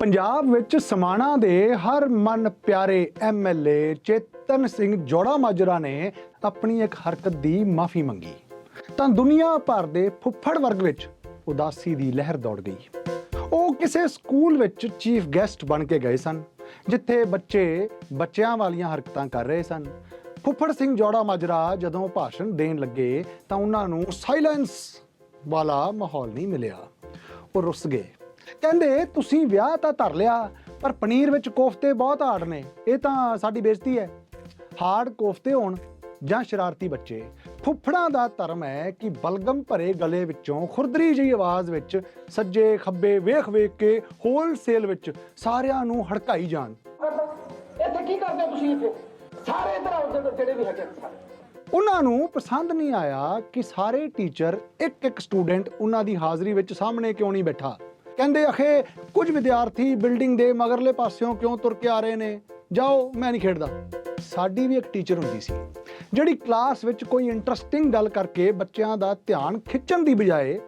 ਪੰਜਾਬ ਵਿੱਚ ਸਮਾਣਾ ਦੇ ਹਰ ਮਨ ਪਿਆਰੇ ਐਮਐਲਏ ਚੇਤਨ ਸਿੰਘ ਜੋੜਾ ਮਾਜਰਾ ਨੇ ਆਪਣੀ ਇੱਕ ਹਰਕਤ ਦੀ ਮਾਫੀ ਮੰਗੀ। ਤਾਂ ਦੁਨੀਆ ਭਰ ਦੇ ਫੁੱਫੜ ਵਰਗ ਵਿੱਚ ਉਦਾਸੀ ਦੀ ਲਹਿਰ ਦੌੜ ਗਈ। ਉਹ ਕਿਸੇ ਸਕੂਲ ਵਿੱਚ ਚੀਫ ਗੈਸਟ ਬਣ ਕੇ ਗਏ ਸਨ, ਜਿੱਥੇ ਬੱਚੇ ਬੱਚਿਆਂ ਵਾਲੀਆਂ ਹਰਕਤਾਂ ਕਰ ਰਹੇ ਸਨ। ਫੁੱਫੜ ਸਿੰਘ ਜੋੜਾ ਮਾਜਰਾ ਜਦੋਂ ਭਾਸ਼ਣ ਦੇਣ ਲੱਗੇ ਤਾਂ ਉਹਨਾਂ ਨੂੰ ਸਾਇਲੈਂਸ ਵਾਲਾ ਮਾਹੌਲ ਨਹੀਂ ਮਿਲਿਆ। ਉਹ ਰੁੱਸ ਗਏ। ਕਹਿੰਦੇ ਤੁਸੀਂ ਵਿਆਹ ਤਾਂ ਧਰ ਲਿਆ ਪਰ ਪਨੀਰ ਵਿੱਚ ਕੋਫਤੇ ਬਹੁਤ ਹਾਰਡ ਨੇ। ਇਹ ਤਾਂ ਸਾਡੀ ਬੇਇੱਜ਼ਤੀ ਹੈ। ਹਾਰਡ ਕੋਫਤੇ ਹੋਣ ਜਾਂ ਸ਼ਰਾਰਤੀ ਬੱਚੇ। ਫੁੱਫੜਾਂ ਦਾ ਧਰਮ ਹੈ ਕਿ ਬਲਗਮ ਭਰੇ ਗਲੇ ਵਿੱਚੋਂ ਖੁਰਦਰੀ ਜਿਹੀ ਆਵਾਜ਼ ਵਿੱਚ ਸੱਜੇ ਖੱਬੇ ਵੇਖ ਵੇਖ ਕੇ ਹੋਲਸੇਲ ਵਿੱਚ ਸਾਰਿਆਂ ਨੂੰ ਹੜਕਾਈ ਜਾਣ। ਇੱਥੇ ਕੀ ਕਰਦੇ ਤੁਸੀਂ ਇੱਥੇ? ਸਾਰੇ ਇੱਧਰ ਆਓ ਜਿਹੜੇ- ਜਿਹੜੇ ਵੀ ਹੈਗੇ ਸਾਰੇ ਉਹਨਾਂ ਨੂੰ ਪਸੰਦ ਨਹੀਂ ਆਇਆ ਕਿ ਸਾਰੇ ਟੀਚਰ ਇੱਕ ਇੱਕ ਸਟੂਡੈਂਟ ਉਹਨਾਂ ਦੀ ਹਾਜ਼ਰੀ ਵਿੱਚ ਸਾਹਮਣੇ ਕਿਉਂ ਨਹੀਂ ਬੈਠਾ। ਕਹਿੰਦੇ, ਅਖੇ, ਕੁਝ ਵਿਦਿਆਰਥੀ ਬਿਲਡਿੰਗ ਦੇ ਮਗਰਲੇ ਪਾਸਿਓਂ ਕਿਉਂ ਤੁਰ ਕੇ ਆ ਰਹੇ ਨੇ? ਜਾਓ, ਮੈਂ ਨਹੀਂ ਖੇਡਦਾ। ਸਾਡੀ ਵੀ ਇੱਕ ਟੀਚਰ ਹੁੰਦੀ ਸੀ, ਜਿਹੜੀ ਕਲਾਸ ਵਿੱਚ ਕੋਈ ਇੰਟਰਸਟਿੰਗ ਗੱਲ ਕਰਕੇ ਬੱਚਿਆਂ ਦਾ ਧਿਆਨ ਖਿੱਚਣ ਦੀ ਬਜਾਏ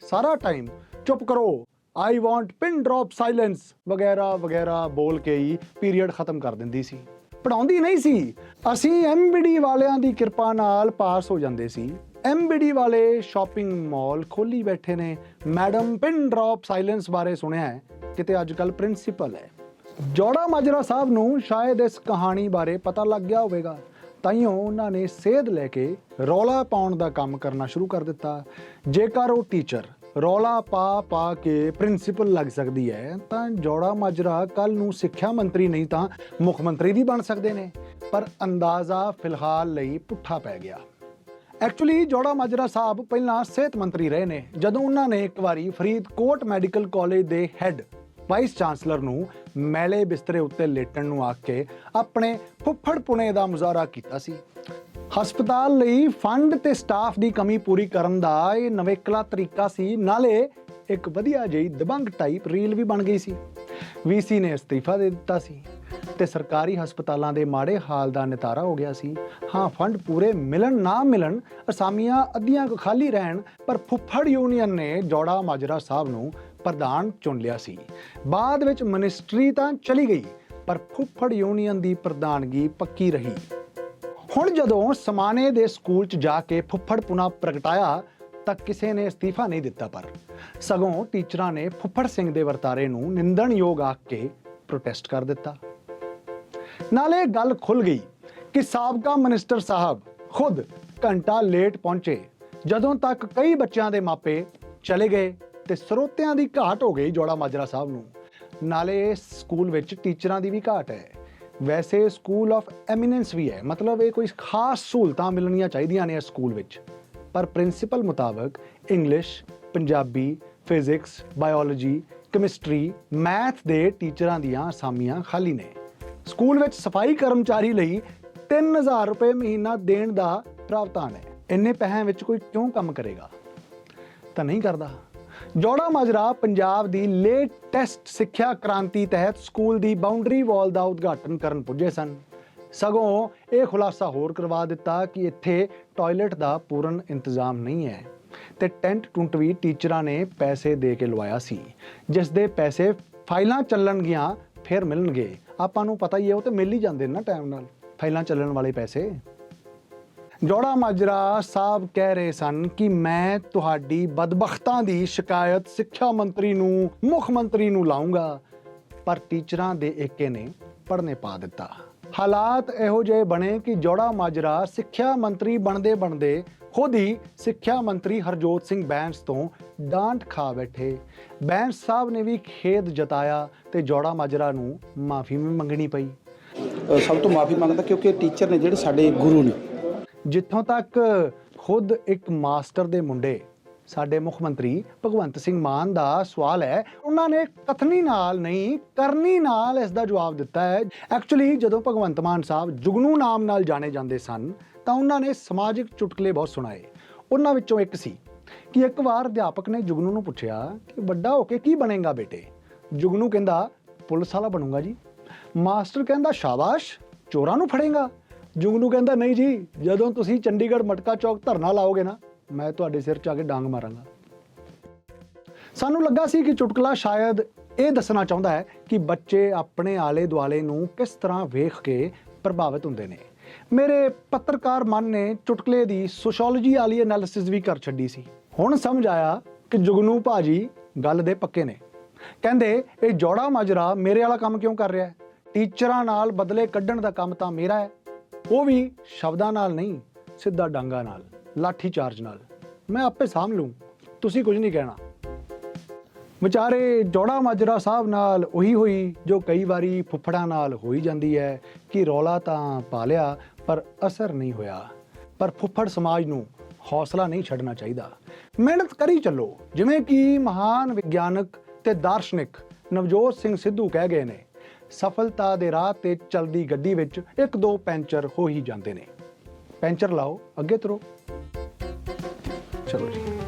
ਸਾਰਾ ਟਾਈਮ ਚੁੱਪ ਕਰੋ। I want pin drop silence ਵਗੈਰਾ ਵਗੈਰਾ ਬੋਲ ਕੇ ਹੀ ਪੀਰੀਅਡ ਖਤਮ ਕਰ ਦਿੰਦੀ ਸੀ। ਪੜਾਉਂਦੀ ਨਹੀਂ ਸੀ। ਅਸੀਂ ਐਮਬੀਡੀ ਵਾਲਿਆਂ ਦੀ ਕਿਰਪਾ ਨਾਲ ਪਾਸ ਹੋ ਜਾਂਦੇ ਸੀ। ਐਮਬੀਡੀ ਵਾਲੇ ਸ਼ਾਪਿੰਗ ਮਾਲ ਖੋਲੀ ਬੈਠੇ ਨੇ। ਮੈਡਮ ਪਿਨ ਡ੍ਰੌਪ ਸਾਇਲੈਂਸ ਬਾਰੇ ਸੁਣਿਆ ਹੈ। ਕਿਤੇ ਅੱਜ ਕੱਲ ਪ੍ਰਿੰਸੀਪਲ ਹੈ। ਜੋੜਾ ਮਾਜਰਾ ਸਾਹਿਬ ਨੂੰ ਸ਼ਾਇਦ ਇਸ ਕਹਾਣੀ ਬਾਰੇ ਪਤਾ ਲੱਗ ਗਿਆ ਹੋਵੇਗਾ। ਤਾਈਓ ਉਹਨਾਂ ਨੇ ਸੇਧ ਲੈ ਕੇ ਰੌਲਾ ਪਾਉਣ ਦਾ ਕੰਮ ਕਰਨਾ ਸ਼ੁਰੂ ਕਰ ਦਿੱਤਾ। ਜੇਕਰ ਉਹ ਟੀਚਰ ਰੌਲਾ ਪਾ ਪਾ ਕੇ ਪ੍ਰਿੰਸੀਪਲ ਲੱਗ ਸਕਦੀ ਹੈ, ਤਾਂ ਜੋੜਾ ਮਾਜਰਾ ਕੱਲ ਨੂੰ ਸਿੱਖਿਆ ਮੰਤਰੀ ਨਹੀਂ ਤਾਂ ਮੁੱਖ ਮੰਤਰੀ ਵੀ ਬਣ ਸਕਦੇ ਨੇ। ਪਰ ਅੰਦਾਜ਼ਾ ਫਿਲਹਾਲ ਲਈ ਪੁੱਠਾ ਪੈ ਗਿਆ। ਐਕਚੁਅਲੀ ਜੋੜਾ ਮਾਜਰਾ ਸਾਹਿਬ ਪਹਿਲਾਂ ਸਿਹਤ ਮੰਤਰੀ ਰਹੇ ਨੇ, ਜਦੋਂ ਉਹਨਾਂ ਨੇ ਇੱਕ ਵਾਰੀ ਫਰੀਦਕੋਟ ਮੈਡੀਕਲ ਕਾਲਜ ਦੇ ਹੈੱਡ ਵਾਈਸ ਚਾਂਸਲਰ ਨੂੰ ਮੈਲੇ ਬਿਸਤਰੇ ਉੱਤੇ ਲੇਟਣ ਨੂੰ ਆਖ ਕੇ ਆਪਣੇ ਫੁੱਫੜ ਪੁਣੇ ਦਾ ਮੁਜ਼ਾਹਰਾ ਕੀਤਾ ਸੀ। ਹਸਪਤਾਲ ਲਈ ਫੰਡ ਤੇ ਸਟਾਫ ਦੀ ਕਮੀ ਪੂਰੀ ਕਰਨ ਦਾ ਇਹ ਨਵੇਕਲਾ ਤਰੀਕਾ ਸੀ, ਨਾਲੇ ਇੱਕ ਵਧੀਆ ਜਿਹੀ ਦਬੰਗ ਟਾਈਪ ਰੀਲ ਵੀ ਬਣ ਗਈ ਸੀ। ਵੀਸੀ ਨੇ ਅਸਤੀਫਾ ਦੇ ਦਿੱਤਾ ਸੀ। ਤੇ ਸਰਕਾਰੀ ਹਸਪਤਾਲਾਂ ਦੇ ਮਾੜੇ ਹਾਲ ਦਾ ਨਿਤਾਰਾ ਹੋ ਗਿਆ ਸੀ। ਹਾਂ, ਫੰਡ ਪੂਰੇ ਮਿਲਣ ਨਾ ਮਿਲਣ, ਅਸਾਮੀਆਂ ਅੱਧੀਆਂ ਖਾਲੀ ਰਹਿਣ, ਪਰ ਫੁੱਫੜ ਯੂਨੀਅਨ ਨੇ ਜੋੜਾ ਮਾਜਰਾ ਸਾਹਿਬ ਨੂੰ ਪ੍ਰਧਾਨ ਚੁਣ ਲਿਆ ਸੀ। ਬਾਅਦ ਵਿੱਚ ਮਿਨਿਸਟਰੀ ਤਾਂ ਚਲੀ ਗਈ, ਪਰ ਫੁੱਫੜ ਯੂਨੀਅਨ ਦੀ ਪ੍ਰਧਾਨਗੀ ਪੱਕੀ ਰਹੀ। ਹੁਣ ਜਦੋਂ ਸਮਾਨੇ ਦੇ ਸਕੂਲ 'ਚ ਜਾ ਕੇ ਫੁੱਫੜ ਪੁਣਾ ਪ੍ਰਗਟਾਇਆ, ਤਾਂ ਕਿਸੇ ਨੇ ਅਸਤੀਫਾ ਨਹੀਂ ਦਿੱਤਾ ਪਰ। ਸਗੋਂ ਟੀਚਰਾਂ ਨੇ ਫੁੱਫੜ ਸਿੰਘ ਦੇ ਵਰਤਾਰੇ ਨੂੰ ਨਿੰਦਣਯੋਗ ਆਖ ਕੇ ਪ੍ਰੋਟੈਸਟ ਕਰ ਦਿੱਤਾ। ਨਾਲੇ ਗੱਲ ਖੁੱਲ ਗਈ ਕਿ ਸਾਬਕਾ ਮਿਨਿਸਟਰ ਸਾਹਿਬ ਖੁਦ ਘੰਟਾ ਲੇਟ ਪਹੁੰਚੇ, ਜਦੋਂ ਤੱਕ ਕਈ ਬੱਚਿਆਂ ਦੇ ਮਾਪੇ ਚਲੇ ਗਏ ਤੇ ਸਰੋਤਿਆਂ ਦੀ ਘਾਟ ਹੋ ਗਈ ਜੋੜਾ ਮਾਜਰਾ ਸਾਹਿਬ ਨੂੰ। ਨਾਲੇ ਸਕੂਲ ਵਿੱਚ ਟੀਚਰਾਂ ਦੀ ਵੀ ਘਾਟ ਹੈ। ਵੈਸੇ ਸਕੂਲ ਆਫ ਐਮੀਨੈਂਸ ਵੀ ਹੈ, ਮਤਲਬ ਇਹ ਕੋਈ ਖਾਸ ਸਹੂਲਤਾਂ ਮਿਲਣੀਆਂ ਚਾਹੀਦੀਆਂ ਨੇ ਇਸ ਸਕੂਲ ਵਿੱਚ। ਪਰ ਪ੍ਰਿੰਸੀਪਲ ਮੁਤਾਬਕ English, Punjabi, physics, biology, chemistry, math ਦੇ ਟੀਚਰਾਂ ਦੀਆਂ ਅਸਾਮੀਆਂ ਖਾਲੀ ਨੇ। ਸਕੂਲ ਵਿੱਚ ਸਫ਼ਾਈ ਕਰਮਚਾਰੀ ਲਈ 3000 ਰੁਪਏ ਮਹੀਨਾ ਦੇਣ ਦਾ ਪ੍ਰਾਵਧਾਨ ਹੈ। ਇੰਨੇ ਪੈਸਿਆਂ ਵਿੱਚ ਕੋਈ ਕਿਉਂ ਕੰਮ ਕਰੇਗਾ? ਤਾਂ ਨਹੀਂ ਕਰਦਾ। ਜੋੜਾ ਮਾਜਰਾ ਪੰਜਾਬ ਦੀ ਲੇਟੈਸਟ ਸਿੱਖਿਆ ਕ੍ਰਾਂਤੀ ਤਹਿਤ ਸਕੂਲ ਦੀ ਬਾਉਂਡਰੀ ਵਾਲ ਦਾ ਉਦਘਾਟਨ ਕਰਨ ਪੁੱਜੇ ਸਨ। ਸਗੋਂ ਇਹ ਖੁਲਾਸਾ ਹੋਰ ਕਰਵਾ ਦਿੱਤਾ ਕਿ ਇੱਥੇ ਟਾਇਲਟ ਦਾ ਪੂਰਨ ਇੰਤਜ਼ਾਮ ਨਹੀਂ ਹੈ ਤੇ ਟੈਂਟ ਟੁੰਟ ਵੀ ਟੀਚਰਾਂ ਨੇ ਪੈਸੇ ਦੇ ਕੇ ਲਵਾਇਆ ਸੀ, ਜਿਸ ਦੇ ਪੈਸੇ ਫਾਈਲਾਂ ਚੱਲਣਗੀਆਂ, ਫਿਰ ਮਿਲਣਗੇ। ਆਪਾਂ ਨੂੰ ਪਤਾ ਹੀ ਹੈ, ਉਹ ਤੇ ਮਿਲ ਹੀ ਜਾਂਦੇ ਨੇ ਨਾ ਟਾਈਮ ਨਾਲ, ਫਾਈਲਾਂ ਚੱਲਣ ਵਾਲੇ ਪੈਸੇ। ਜੋੜਾ ਮਾਜਰਾ ਸਾਹਿਬ ਕਹਿ ਰਹੇ ਸਨ ਕਿ ਮੈਂ ਤੁਹਾਡੀ ਬਦਬਖਤਾਂ ਦੀ ਸ਼ਿਕਾਇਤ ਸਿੱਖਿਆ ਮੰਤਰੀ ਨੂੰ, ਮੁੱਖ ਮੰਤਰੀ ਨੂੰ ਲਾਉਂਗਾ ਪਰ ਟੀਚਰਾਂ ਦੇ ਏਕੇ ਨੇ ਪੜਨੇ ਪਾ ਦਿੱਤਾ। ਹਾਲਾਤ ਇਹੋ ਜਿਹੇ ਬਣੇ ਕਿ ਜੋੜਾ ਮਾਜਰਾ ਸਿੱਖਿਆ ਮੰਤਰੀ ਬਣਦੇ ਬਣਦੇ ਖੁਦ ਹੀ ਸਿੱਖਿਆ ਮੰਤਰੀ ਹਰਜੋਤ ਸਿੰਘ ਬੈਂਸ ਤੋਂ ਡਾਂਟ ਖਾ ਬੈਠੇ। ਬੈਂਸ ਸਾਹਿਬ ਨੇ ਵੀ ਖੇਦ ਜਤਾਇਆ ਤੇ ਜੋੜਾ ਮਾਜਰਾ ਨੂੰ ਮਾਫੀ ਵੀ ਮੰਗਣੀ ਪਈ। ਸਭ ਤੋਂ ਮਾਫੀ ਮੰਗਦਾ ਕਿਉਂਕਿ ਟੀਚਰ ਨੇ ਜਿਹੜੇ ਸਾਡੇ ਗੁਰੂ ਨੇ। ਜਿੱਥੋਂ ਤੱਕ ਖੁਦ ਇੱਕ ਮਾਸਟਰ ਦੇ ਮੁੰਡੇ ਸਾਡੇ ਮੁੱਖ ਮੰਤਰੀ ਭਗਵੰਤ ਸਿੰਘ ਮਾਨ ਦਾ ਸਵਾਲ ਹੈ ਉਹਨਾਂ ਨੇ ਕਥਨੀ ਨਾਲ ਨਹੀਂ ਕਰਨੀ ਨਾਲ ਇਸ ਦਾ ਜਵਾਬ ਦਿੱਤਾ ਹੈ। ਐਕਚੁਅਲੀ ਜਦੋਂ ਭਗਵੰਤ ਮਾਨ ਸਾਹਿਬ ਜੁਗਨੂ ਨਾਮ ਨਾਲ ਜਾਣੇ ਜਾਂਦੇ ਸਨ ਤਾਂ ਉਹਨਾਂ ਨੇ ਸਮਾਜਿਕ ਚੁਟਕਲੇ ਬਹੁਤ ਸੁਣਾਏ। ਉਹਨਾਂ ਵਿੱਚੋਂ ਇੱਕ ਸੀ ਕਿ ਇੱਕ ਵਾਰ ਅਧਿਆਪਕ ਨੇ ਜੁਗਨੂ ਨੂੰ ਪੁੱਛਿਆ ਕਿ ਵੱਡਾ ਹੋ ਕੇ ਕੀ ਬਣੇਗਾ ਬੇਟੇ? ਜੁਗਨੂ ਕਹਿੰਦਾ, ਪੁਲਿਸ ਵਾਲਾ ਬਣੂੰਗਾ ਜੀ। ਮਾਸਟਰ ਕਹਿੰਦਾ, ਸ਼ਾਬਾਸ਼, ਚੋਰਾਂ ਨੂੰ ਫੜੇਗਾ? ਜੁਗਨੂ ਕਹਿੰਦਾ, ਨਹੀਂ ਜੀ, ਜਦੋਂ ਤੁਸੀਂ ਚੰਡੀਗੜ੍ਹ ਮਟਕਾ ਚੌਕ ਧਰਨਾ ਲਾਓਗੇ ਨਾ, ਮੈਂ ਤੁਹਾਡੇ ਸਿਰ 'ਚ ਆ ਕੇ ਡਾਂਗ ਮਾਰਾਂਗਾ। ਸਾਨੂੰ ਲੱਗਾ ਸੀ ਕਿ ਚੁਟਕਲਾ ਸ਼ਾਇਦ ਇਹ ਦੱਸਣਾ ਚਾਹੁੰਦਾ ਹੈ ਕਿ ਬੱਚੇ ਆਪਣੇ ਆਲੇ ਦੁਆਲੇ ਨੂੰ ਕਿਸ ਤਰ੍ਹਾਂ ਵੇਖ ਕੇ ਪ੍ਰਭਾਵਿਤ ਹੁੰਦੇ ਨੇ। ਮੇਰੇ ਪੱਤਰਕਾਰ ਮਨ ਨੇ ਚੁਟਕਲੇ ਦੀ ਸੋਸ਼ੀਓਲੋਜੀ ਵਾਲੀ ਐਨਾਲਿਸਿਸ ਵੀ ਕਰ ਛੱਡੀ ਸੀ। ਹੁਣ ਸਮਝ ਆਇਆ ਕਿ ਜੁਗਨੂ ਭਾਜੀ ਗੱਲ ਦੇ ਪੱਕੇ ਨੇ। ਕਹਿੰਦੇ, ਇਹ ਜੋੜਾ ਮਾਜਰਾ ਮੇਰੇ ਵਾਲਾ ਕੰਮ ਕਿਉਂ ਕਰ ਰਿਹਾ ਹੈ? ਟੀਚਰਾਂ ਨਾਲ ਬਦਲੇ ਕੱਢਣ ਦਾ ਕੰਮ ਤਾਂ ਮੇਰਾ ਹੈ। ਉਹ ਵੀ ਸ਼ਬਦਾਂ ਨਾਲ ਨਹੀਂ, ਸਿੱਧਾ ਡਾਂਗਾ ਨਾਲ ਲਾਠੀ ਚਾਰਜ ਨਾਲ। ਮੈਂ ਆਪੇ ਸਾਂਭ ਲੂੰ। ਤੁਸੀਂ ਕੁਝ ਨਹੀਂ ਕਹਿਣਾ। ਵਿਚਾਰੇ ਜੋੜਾ ਮਾਜਰਾ ਸਾਹਿਬ ਨਾਲ ਉਹੀ ਹੋਈ, ਜੋ ਕਈ ਵਾਰੀ ਫੁੱਫੜਾਂ ਨਾਲ ਹੋਈ ਜਾਂਦੀ ਹੈ ਕਿ ਰੌਲਾ ਤਾਂ ਪਾ ਲਿਆ, ਪਰ ਅਸਰ ਨਹੀਂ ਹੋਇਆ। ਪਰ ਫੁੱਫੜ ਸਮਾਜ ਨੂੰ ਹੌਸਲਾ ਨਹੀਂ ਛੱਡਣਾ ਚਾਹੀਦਾ। ਮਿਹਨਤ ਕਰੀ ਚੱਲੋ, ਜਿਵੇਂ ਕਿ ਮਹਾਨ ਵਿਗਿਆਨਕ ਤੇ ਦਾਰਸ਼ਨਿਕ ਨਵਜੋਤ ਸਿੰਘ ਸਿੱਧੂ ਕਹਿ ਗਏ ਨੇ, ਸਫਲਤਾ ਦੇ ਰਾਹ ਤੇ ਚੱਲਦੀ ਗੱਡੀ ਵਿੱਚ ਇੱਕ ਦੋ ਪੈਂਚਰ ਹੋ ਹੀ ਜਾਂਦੇ ਨੇ। ਪੈਂਚਰ ਲਾਓ, ਅੱਗੇ ਤੁਰੋ। ਚਲੋ ਜੀ।